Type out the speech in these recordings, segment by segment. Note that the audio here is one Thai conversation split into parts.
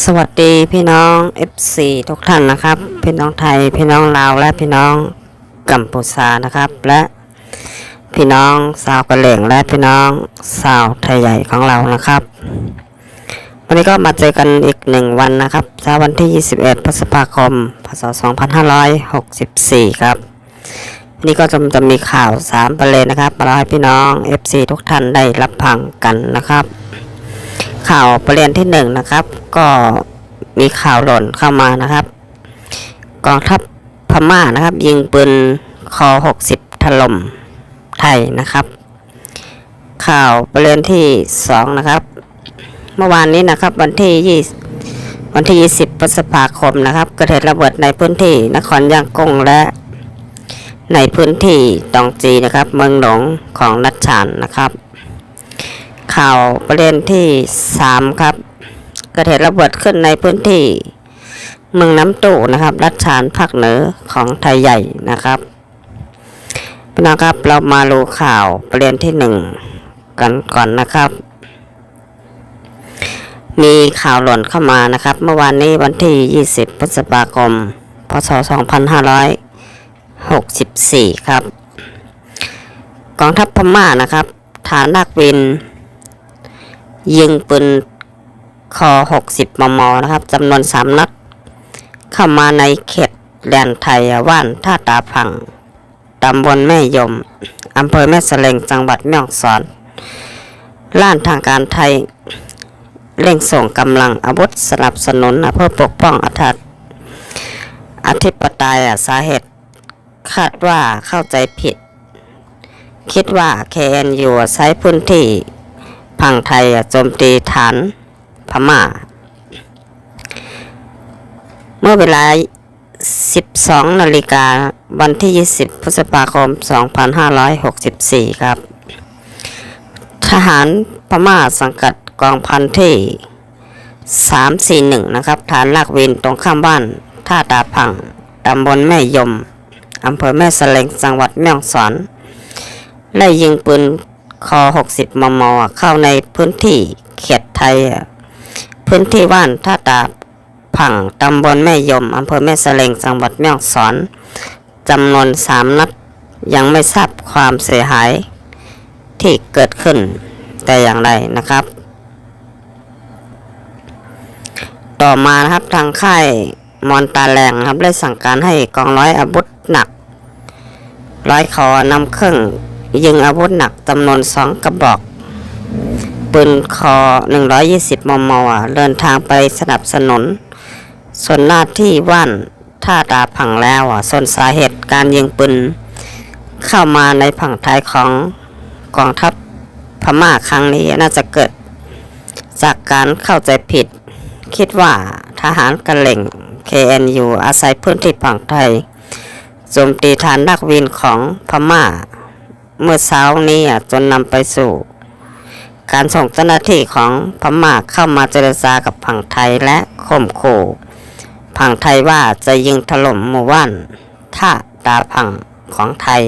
สวัสดีพี่น้อง FC ทุกท่านนะครับ พี่น้องไทย พี่น้องลาวและพี่น้องกัมพูชานะครับ และพี่น้องสาวกะเหลี่ยงและพี่น้องสาวไทยใหญ่ของเรานะครับ วันนี้ก็มาเจอกันอีกหนึ่งวันนะครับเช้าวันที่ 21 พฤษภาคม พศ 2564 ครับวันนี้ก็จะจะมีข่าว 3 ประเด็นนะครับมาเล่าให้พี่น้อง FC ทุกท่านได้รับฟังกันนะครับ ข่าวประเด็นที่หนึ่งนะครับ ก็มีข่าวหล่นเข้ามานะครับ กองทัพพม่านะครับ ยิงปืนคอ60ถล่มไทยนะครับ ข่าวประเด็นที่สองนะครับ เมื่อวานนี้นะครับ วันที่ยี่วันที่ 20 พฤษภาคมนะครับเกิดเหตุระเบิดในพื้นที่นครย่างกุ้งและ ในพื้นที่ตองจีนะครับ เมืองหลวงของนัดฉานนะครับ ข่าวประเด็นที่สามครับเกิดเหตุระเบิดขึ้นในพื้นที่เมืองน้ำตู่นะครับ รัชฉานภาคเหนือของไทยใหญ่นะครับพี่น้องครับเรามาดูข่าวประเด็นที่หนึ่งกันก่อนนะครับ มีข่าวหล่นเข้ามานะครับ เมื่อวานนี้วันที่ 20 พฤษภาคม พศ 2564 ครับ กองทัพพม่านะครับ ฐานนักบิน ยิงปืนคอ 60 มม นะครับจำนวน 3 นัด เข้ามาในเขตแดนไทยว่านท่าตาพัง ตำบลแม่ยม อำเภอแม่สเลงจังหวัดแม่ฮ่องสอนล้านทางการไทย เร่งส่งกำลังอาวุธสนับสนุนเพื่อปกป้องอธิอธิปไตยสาเหตุ คาดว่าเข้าใจผิด คิดว่า KNU ใช้พื้นที่ พังไทยโจมตีฐานพม่า เมื่อเวลา 12 นาฬิกาวันที่ 20 พฤษภาคม 2564 ครับ ทหารพม่าสังกัดกองพันที่ 341 นะครับ ฐานลากวินตรงข้ามบ้านท่าตาพังตำบลแม่ยมอำเภอแม่สเลงจังหวัดแม่ฮ่องสอนไล่ยิงปืน คอ 60 มม เข้าในพื้นที่เขตไทย พื้นที่ว่านท่าตาผังตำบลแม่ยมอำเภอแม่สะเลงจังหวัดแม่ฮ่องสอนจำนวนสามนัดยังไม่ทราบความเสียหายที่เกิดขึ้นแต่อย่างไรนะครับ ต่อมานะครับทางค่ายมอนตาแรงครับได้สั่งการให้กองร้อยอาวุธหนัก ร้อยคอนำเครื่อง ยิงอาวุธหนักจำนวนสองกระบอก ปืนคอ 120 มม เดินทางไปสนับสนุน ส่วนหน้าที่ว่านท่าตาผังแล้วส่วนสาเหตุการยิงปืนเข้ามาในผังไทยของกองทัพพม่าครั้งนี้น่าจะเกิดจากการเข้าใจผิด คิดว่าทหารกระเหล่ง KNU อาศัยพื้นที่ผังไทยโจมตีฐานนักวินของพม่า เมื่อเช้านี้จนนำไปสู่ การส่งเจ้าหน้าที่ของพม่าเข้ามาเจรจากับผังไทยและข่มขู่ผังไทยว่าจะยิงถล่มหมู่บ้านท่าตาผังของไทย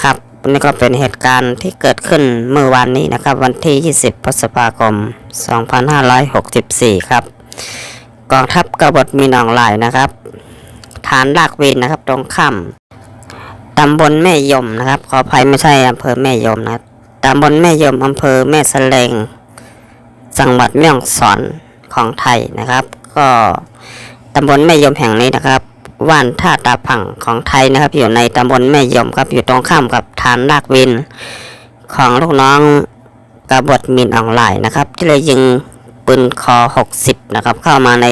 ครับนี่ก็เป็นเหตุการณ์ที่เกิดขึ้นเมื่อวานนี้นะครับ วันที่ 20 พฤษภาคม 2564 ครับ กองทัพกบฏมีหนองลายนะครับ ฐานลากวินนะครับ ตรงข้าม ตำบลแม่ยมนะครับ ขออภัยไม่ใช่อำเภอแม่ยมนะครับตำบลแม่ยมอำเภอแม่สะเลงจังหวัดแม่ฮ่องสอนของไทยนะครับ ก็ตำบลแม่ยมแห่งนี้นะครับว่านท่าตาผังของไทยนะครับ อยู่ในตำบลแม่ยมครับอยู่ตรงข้ามกับฐานลากวิน ของลูกน้องกบฏมินออนไลน์นะครับ ที่เลยยิงปืนคอ 60 นะครับ เข้ามาใน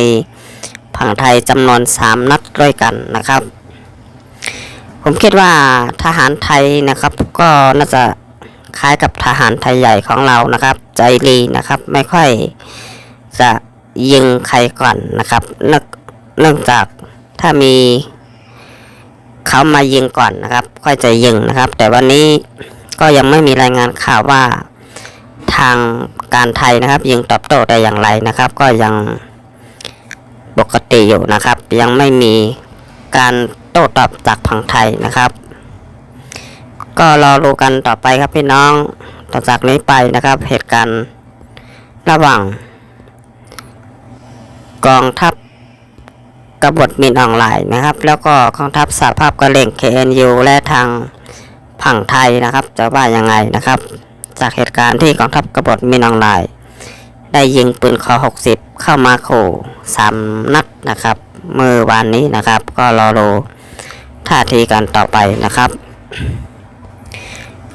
ผังไทยจำนวน 3 นัดด้วยกันนะครับ ผมคิดว่าทหารไทยนะครับ ก็น่าจะคล้ายกับทหารไทยใหญ่ของเรานะครับ ใจดีนะครับ ไม่ค่อยจะยิงใครก่อนนะครับเนื่องเนื่องจากถ้ามีเขามายิงก่อนนะครับ ค่อยจะยิงนะครับ แต่วันนี้ก็ยังไม่มีรายงานข่าวว่าทางการไทยนะครับ ยิงตอบโต้แต่อย่างไรนะครับ ก็ยังปกติอยู่นะครับ ยังไม่มีการ โต้ตอบจากผังไทยนะครับ ก็รอดูกันต่อไปครับพี่น้องต่อจากนี้ไปนะครับ เหตุการณ์ระหว่าง กองทัพกบฏมินออนไลน์นะครับ แล้วก็กองทัพสหภาพกะเหล่ง KNU และทางผังไทยนะครับ จะว่ายังไงนะครับ จากเหตุการณ์ที่กองทัพกบฏมินออนไลน์ได้ยิงปืนคอ60 เข้ามาขู่สามนัดนะครับ เมื่อวานนี้นะครับ ก็รอดู ท่าทีกันต่อไปนะครับ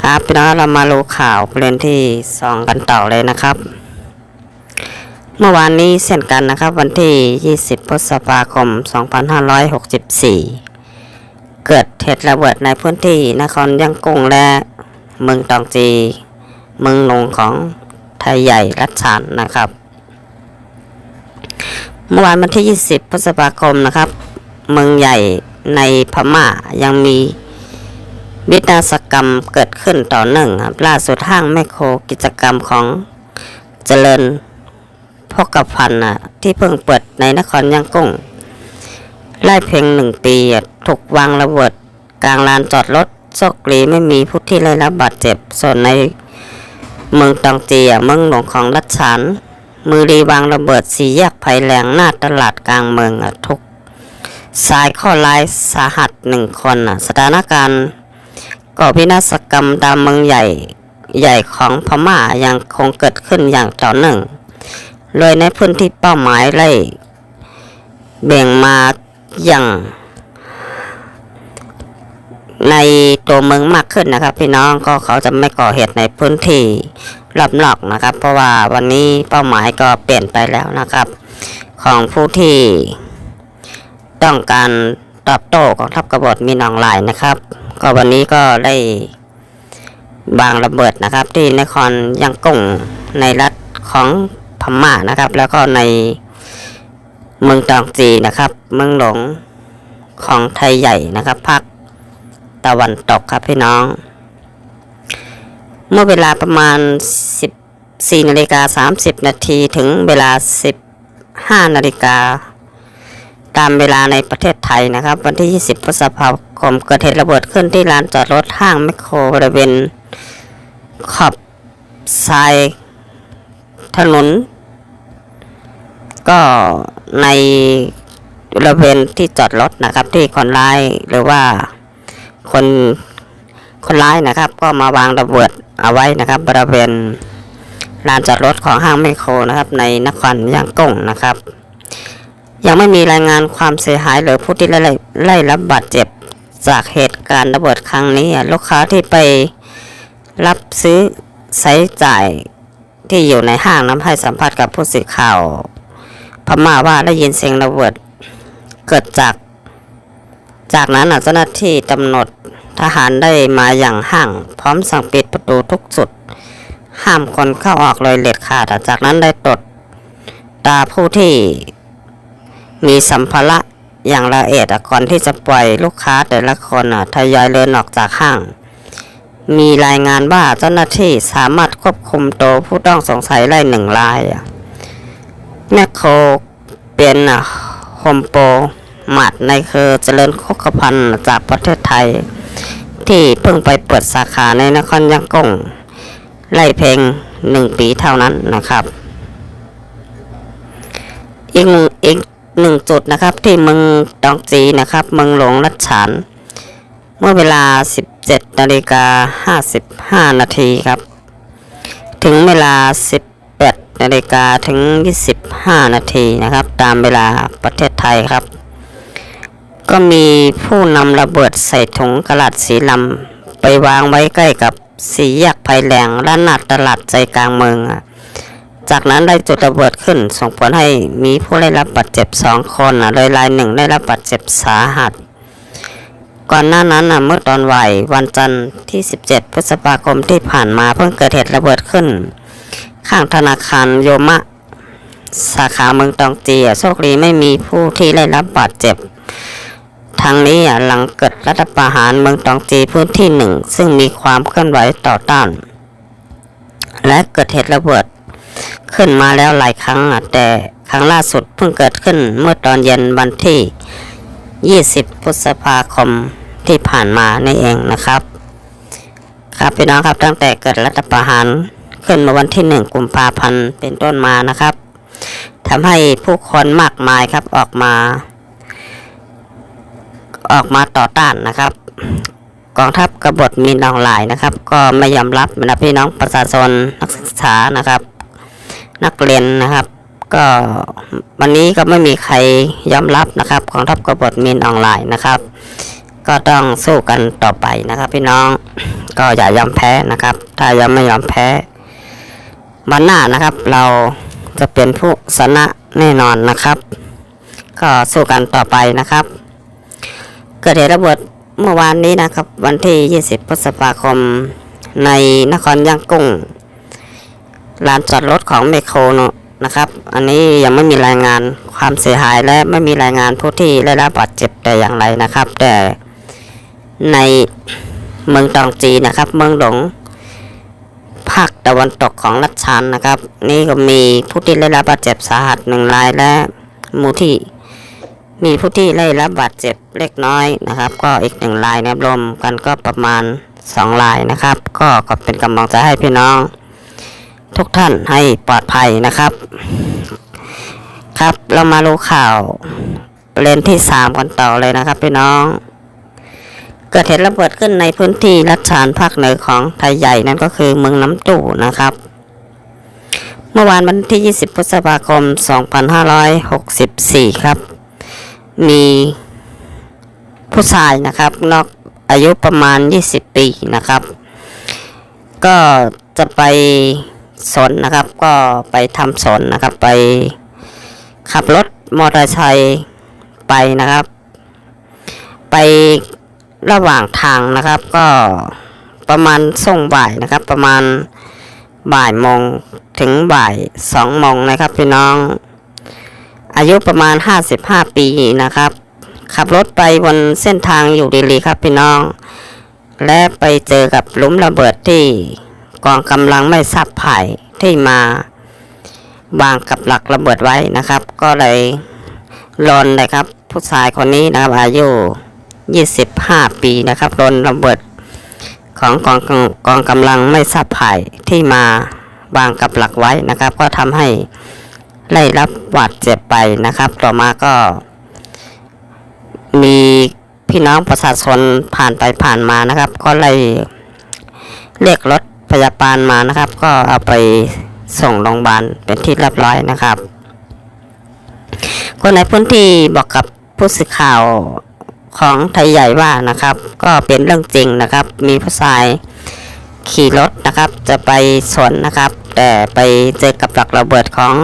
ครับพี่น้องเรามาดูข่าวประเด็นที่สองกันต่อเลยนะครับ เมื่อวานนี้เช่นกันนะครับ วันที่ 20 พฤษภาคม 2564 เกิดเหตุระเบิดในพื้นที่นครยังกุ้งและเมืองตองจี เมืองหลวงของไทยใหญ่รัชฉานนะครับ เมื่อวานวันที่ 20 พฤษภาคมนะครับ เมืองใหญ่ ในพม่ายังมีวินาศกรรมเกิดขึ้นต่อเนื่องครับล่าสุดห้างแมคโครกิจกรรมของเจริญพกพันธ์น่ะที่เพิ่งเปิดในนครยังกุ้งไล่เพียงหนึ่งปีถูกวางระเบิดกลางลานจอดรถโชคดีไม่มีผู้ที่ได้รับบาดเจ็บ ส่วนในเมืองตองเจียเมืองหลวงของรัชฉานมือรีวางระเบิดสีแยกภัยแรงหน้าตลาดกลางเมืองอะทุก สายข้อลายสาหัสหนึ่งคนอะสถานการณ์ก่อพินาศกรรมตามเมืองใหญ่ใหญ่ของพม่ายังคงเกิดขึ้นอย่างต่อเนื่องโดยในพื้นที่เป้าหมายไล่แบ่งมาอย่าง ในตัวเมืองมากขึ้นนะครับ พี่น้องก็เขาจะไม่ก่อเหตุในพื้นที่รอบนอกนะครับ เพราะว่าวันนี้เป้าหมายก็เปลี่ยนไปแล้วนะครับ ของผู้ที่ ต้องการตอบโต้ของทัพกบฏมีนองลายนะครับ ก็วันนี้ก็ได้บางระเบิดนะครับ ที่นครยังกุ้งในรัฐของพม่านะครับ แล้วก็ในเมืองตองจีนะครับ เมืองหลวงของไทยใหญ่นะครับภาคตะวันตกครับพี่น้อง เมื่อเวลาประมาณ 14นาฬิกา30นาทีถึงเวลา 15นาฬิกา ตามเวลาในประเทศไทยนะครับ วันที่ 20 พฤษภาคมเกิดเหตุระเบิดขึ้นที่ลานจอดรถห้างแมคโครบริเวณขอบทรายถนน ก็ในบริเวณที่จอดรถนะครับ ที่คนร้ายหรือว่าคนคนร้ายนะครับ ก็มาวางระเบิดเอาไว้นะครับ บริเวณลานจอดรถของห้างแมคโครนะครับ ในนครย่างกุ้งนะครับ ยังไม่มีรายงานความเสียหายหรือผู้ที่ไล่ไล่รับบาดเจ็บจากเหตุการณ์ระเบิดครั้งนี้ ลูกค้าที่ไปรับซื้อใช้จ่ายที่อยู่ในห้างน้ำให้สัมผัสกับผู้สื่อข่าว พม่าว่าได้ยินเสียงระเบิดเกิดจาก จากนั้นอะเจ้าหน้าที่ตำรวจทหารได้มาอย่างห้าง พร้อมสั่งปิดประตูทุกจุด ห้ามคนเข้าออกเลยเด็ดขาดอ่จากนั้นได้ตรวจตาผู้ที่ มีสัมภาระอย่างละเอียดก่อนที่จะปล่อยลูกค้าแต่ละคนอะทยอยเดินออกจากห้าง มีรายงานว่าเจ้าหน้าที่สามารถควบคุมตัวผู้ต้องสงสัยได้หนึ่งรายอะแมคโครเป็นอะโฮมโปรมาดในคือเจริญโคกพันจากประเทศไทย ที่เพิ่งไปเปิดสาขาในนครยังกงไล่เพลงหนึ่งปีเท่านั้นนะครับอีกหนึ่งอีก หนึ่งจุดนะครับ ที่เมืองตองจีนะครับ เมืองหลวงรัชฉานเมื่อเวลา 17นาฬิกา55นาทีครับ ถึงเวลา 18นาฬิกาถึง 25 นาทีนะครับ ตามเวลาประเทศไทยครับ ก็มีผู้นำระเบิดใส่ถุงกระดาษสีลำไปวางไว้ใกล้กับสีแยกไผ่แหลงและหน้าตลาดใจกลางเมืองอะ จากนั้นได้จุดระเบิดขึ้น ส่งผลให้มีผู้ได้รับบาดเจ็บสองคนนะโดยรายหนึ่งได้รับบาดเจ็บสาหัส ก่อนหน้านั้นนะเมื่อตอนบ่ายวันจันทร์ที่ 17 พฤษภาคมที่ผ่านมาเพิ่งเกิดเหตุระเบิดขึ้น ข้างธนาคารโยมะ สาขาเมืองตองเจียโชคดีไม่มีผู้ที่ได้รับบาดเจ็บทางนี้หลังเกิดรัฐประหารเมืองตองจีพื้นที่หนึ่งซึ่งมีความเคลื่อนไหวต่อต้าน และเกิดเหตุระเบิด ขึ้นมาแล้วหลายครั้งแต่ครั้งล่าสุดเพิ่งเกิดขึ้นเมื่อตอนเย็นวันที่ 20 พฤษภาคมที่ผ่านมานี่เองนะครับ ครับพี่น้องครับตั้งแต่เกิดรัฐประหารขึ้นมาวันที่ 1 กุมภาพันธ์เป็นต้นมานะครับทำให้ผู้คนมากมายครับออกมา ออกมาต่อต้านนะครับกองทัพกบฏมีนองหลายนะครับ ก็ไม่ยอมรับนะพี่น้องประชาชนนักศึกษานะครับ นักเรียนนะครับ ก็วันนี้ก็ไม่มีใครยอมรับนะครับกองทัพกบฏมีนออนไลน์นะครับ ก็ต้องสู้กันต่อไปนะครับ พี่น้องก็อย่ายอมแพ้นะครับ ถ้ายังไม่ยอมแพ้วันหน้านะครับ เราจะเป็นผู้ชนะแน่นอนนะครับ ก็สู้กันต่อไปนะครับ เกิดเหตุระเบิดเมื่อวานนี้นะครับ วันที่ 20 พฤษภาคมในนครย่างกุ้ง ลานจอดรถของเมโครนะครับ อันนี้ยังไม่มีรายงานความเสียหายและไม่มีรายงานผู้ที่ได้รับบาดเจ็บแต่อย่างไรนะครับ แต่ในเมืองตองจีนะครับ เมืองหลงภาคตะวันตกของรัชชานนะครับ นี่ก็มีผู้ที่ได้รับบาดเจ็บสาหัสหนึ่งรายและมูที่มีผู้ที่ได้รับบาดเจ็บเล็กน้อยนะครับ ก็อีกหนึ่งรายนะครับรวมกันก็ประมาณสองรายนะครับ ก็ก็เป็นกำลังใจให้พี่น้อง ทุกท่านให้ปลอดภัยนะครับ ครับเรามารู้ข่าวประเด็นที่สามกันต่อเลยนะครับพี่น้อง เกิดเหตุระเบิดขึ้นในพื้นที่รัชชานภาคเหนือของไทยใหญ่นั่นก็คือเมืองน้ำตู่นะครับ เมื่อวานวันที่ 20 พฤษภาคม 2564 ครับ มีผู้ชายนะครับนอกอายุประมาณ 20 ปีนะครับ ก็จะไป สนนะครับ ก็ไปทำสนนะครับ ไปขับรถมอเตอร์ไซค์ไปนะครับ ไประหว่างทางนะครับ ก็ประมาณส่งบ่ายนะครับ ประมาณบ่ายโมงถึงบ่ายสองโมงนะครับพี่น้อง อายุประมาณ55ปีนะครับ ขับรถไปบนเส้นทางอยู่ดีๆครับพี่น้อง และไปเจอกับหลุมระเบิดที่ กองกำลังไม่ทราบภายที่มาวางกับหลักระเบิดไว้นะครับ ก็เลยลนเลยครับ ผู้ชายคนนี้นะครับอายุ25 ปีนะครับโดนระเบิดของกองกองกำลังไม่ทราบภายที่มาวางกับหลักไว้นะครับ ก็ทำให้ได้รับบาดเจ็บไปนะครับ ต่อมาก็ มีพี่น้องประชาชนผ่านไปผ่านมานะครับ ก็เลยเรียกรถ พยาบาลมานะครับ ก็เอาไปส่งโรงพยาบาลเป็นที่เรียบร้อยนะครับ คนในพื้นที่บอกกับผู้สื่อข่าวของไทยใหญ่ว่านะครับ ก็เป็นเรื่องจริงนะครับ มีผู้ชายขี่รถนะครับ จะไปสวนนะครับ แต่ไปเจอกับหลักระเบิดของ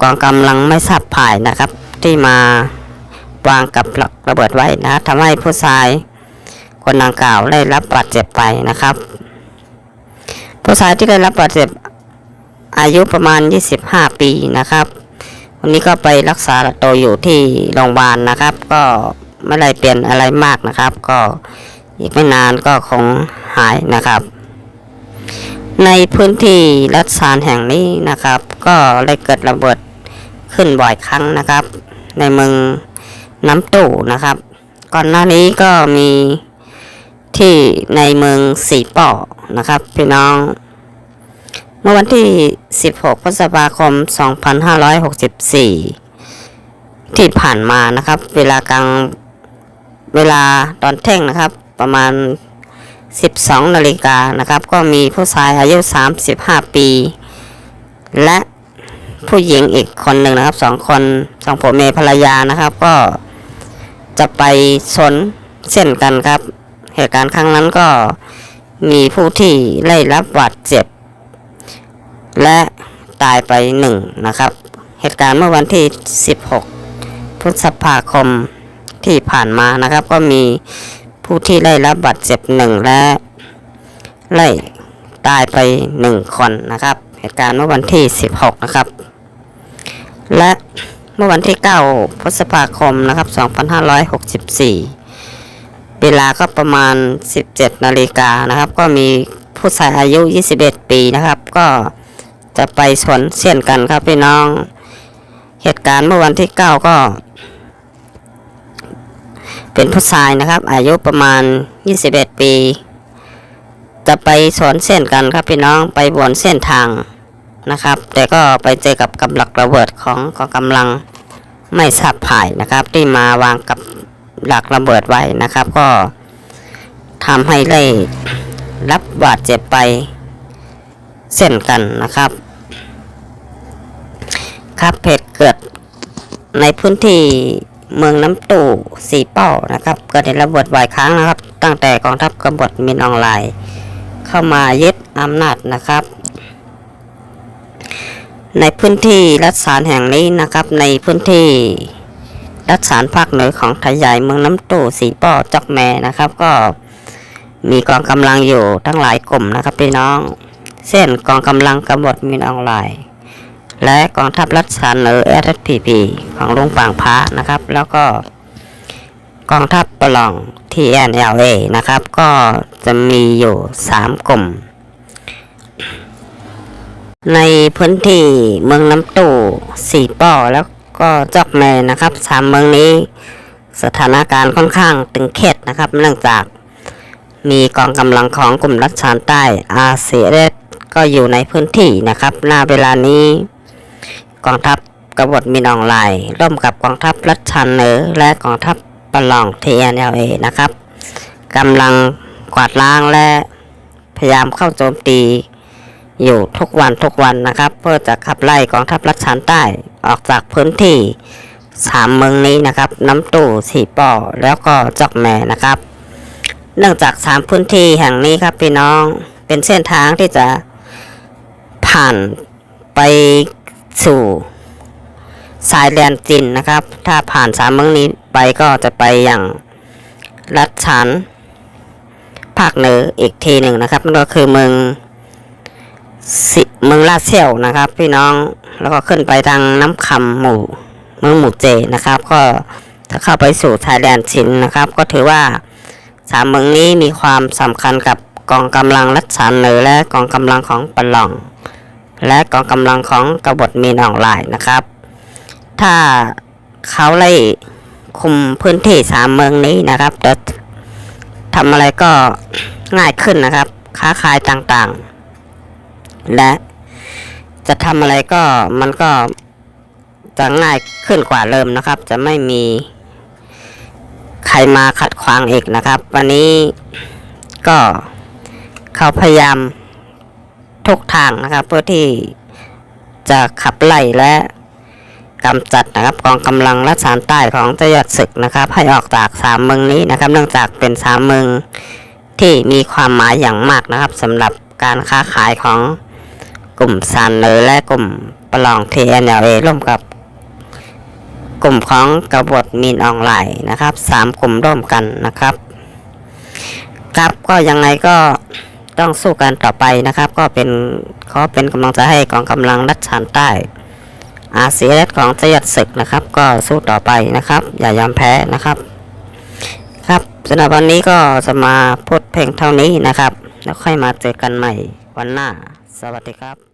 กองกำลังไม่ทราบผ่ายนะครับ ที่มาวางกับหลักระเบิดไว้นะทำให้ผู้ชายคนดังกล่าวได้รับบาดเจ็บไปนะครับ ผู้ชายที่ได้รับบาดเจ็บอายุประมาณ 25 ปีนะครับ วันนี้ก็ไปรักษาตัวอยู่ที่โรงพยาบาลนะครับ ก็ไม่ได้เปลี่ยนอะไรมากนะครับ ก็อีกไม่นานก็คงหายนะครับ ในพื้นที่รัฐสานแห่งนี้นะครับ ก็ได้เกิดระเบิดขึ้นบ่อยครั้งนะครับ ในเมืองน้ำตู่นะครับ ก่อนหน้านี้ก็มีที่ในเมืองสีป่อ นะครับ พี่น้อง เมื่อวันที่ 16 พฤษภาคม 2564 ที่ผ่านมานะครับ เวลากลางเวลาตอนเท่งนะครับ ประมาณ 12 นาฬิกานะครับ ก็มีผู้ชายอายุ 35 ปี และผู้หญิงอีกคนหนึ่งนะครับสองคนสองผัวเมียภรรยานะครับ ก็จะไปสนเส้นกันครับ เหตุการณ์ครั้งนั้นก็ มีผู้ที่ได้รับบาดเจ็บ และตายไปหนึ่งนะครับ เหตุการณ์เมื่อวันที่ 16 พฤษภาคมที่ผ่านมานะครับ ก็มีผู้ที่ได้รับบาดเจ็บหนึ่งและไล่ตายไปหนึ่งคนนะครับ เหตุการณ์เมื่อวันที่ 16 นะครับ และเมื่อวันที่ 9 พฤษภาคมนะครับ 2564 เวลาก็ประมาณ 17นาฬิกานะครับ ก็มีผู้ชายอายุ 21 ปีนะครับ ก็จะไปสวนเสียนกันครับพี่น้อง เหตุการณ์เมื่อวันที่ 9 ก็ เป็นผู้ชายนะครับ อายุประมาณ 21 ปี จะไปสวนเส้นกันครับพี่น้องไปบนเส้นทางนะครับ แต่ก็ไปเจอกับกำลังระเบิดของกองกำลังไม่ทราบผ่ายนะครับ ที่มาวางกับ หลักระเบิดไว้นะครับ ก็ทำให้ได้รับบาดเจ็บไปเช่นกันนะครับ ครับเหตุเกิดในพื้นที่เมืองน้ำตู่สีเป้านะครับ เกิดในระเบิดบ่อยครั้งนะครับ ตั้งแต่กองทัพกบฏมินออนไลน์ เข้ามายึดอำนาจนะครับ ในพื้นที่รัฐสารแห่งนี้นะครับ ในพื้นที่ รัฐสารภาคเหนือของไทยใหญ่เมืองน้ำตู่สีป้อจอกแมนะครับ ก็มีกองกำลังอยู่ทั้งหลายกลุ่มนะครับพี่น้องเช่นกองกำลังกบฏมินออนไลน์ และกองทัพรัฐสารเหนือ SPP ของลุงปางพระนะครับ แล้วก็กองทัพปลอง TNLA นะครับ ก็จะมีอยู่ 3 กลุ่ม ในพื้นที่เมืองน้ำตู่สีป้อแล้ว ก็จอกแมนะครับสามเมืองนี้ สถานการณ์ค่อนข้างตึงเครียดนะครับ เนื่องจากมีกองกำลังของกลุ่มรัฐชานใต้ RCS ก็อยู่ในพื้นที่นะครับณเวลานี้ กองทัพกบฏมินออนไลน์ร่วมกับกองทัพรัชชันเหนือและกองทัพปะลอง TNLA นะครับกำลังกวาดล้างและพยายามเข้าโจมตี อยู่ทุกวันทุกวันนะครับ เพื่อจะขับไล่กองทัพรัชชันใต้ออกจากพื้นที่สามเมืองนี้นะครับ น้ำตู่สีป่อแล้วก็จอกแม่นะครับ เนื่องจากสามพื้นที่แห่งนี้ครับพี่น้องเป็นเส้นทางที่จะผ่านไปสู่สายแดนจีนนะครับ ถ้าผ่านสามเมืองนี้ไปก็จะไปอย่างรัชฉานภาคเหนืออีกทีหนึ่งนะครับนั่นก็คือเมือง สิเมืองลาดเซี่ยวนะครับ พี่น้องแล้วก็ขึ้นไปทางน้ำคำหมู่เมืองหมู่เจนะครับ ก็ถ้าเข้าไปสู่ชายแดนจีนนะครับ ก็ถือว่าสามเมืองนี้มีความสำคัญกับกองกำลังรัฐสารเหนือและกองกำลังของปะหลอง และกองกำลังของกบฏมีนออนไลน์นะครับ ถ้าเขาไล่คุมพื้นที่สามเมืองนี้นะครับจะทำอะไรก็ง่ายขึ้นนะครับ ค้าขายต่างๆ และจะทำอะไรก็มันก็จะง่ายขึ้นกว่าเริ่มนะครับ จะไม่มีใครมาขัดขวางอีกนะครับ วันนี้ก็เขาพยายามทุกทางนะครับ เพื่อที่จะขับไล่และกำจัดนะครับกองกำลังรัฐสารใต้ของเจยอดศึกนะครับ ให้ออกจากสามเมืองนี้นะครับ เนื่องจากเป็นสามเมืองที่มีความหมายอย่างมากนะครับสำหรับการค้าขายของ กลุ่มซานเนอร์และกลุ่มปลอง TNLA ร่วมกับกลุ่มของกบฏมีนออนไลน์นะครับสามกลุ่มร่วมกันนะครับ ครับก็ยังไงก็ต้องสู้กันต่อไปนะครับ ก็เป็นขอเป็นกำลังใจให้กองกำลังรัชชานใต้ อาเซียนของเจยัดศึกนะครับ ก็สู้ต่อไปนะครับ อย่ายอมแพ้นะครับ ครับสำหรับวันนี้ก็จะมาพูดเพลงเท่านี้นะครับ แล้วค่อยมาเจอกันใหม่วันหน้า สวัสดีครับ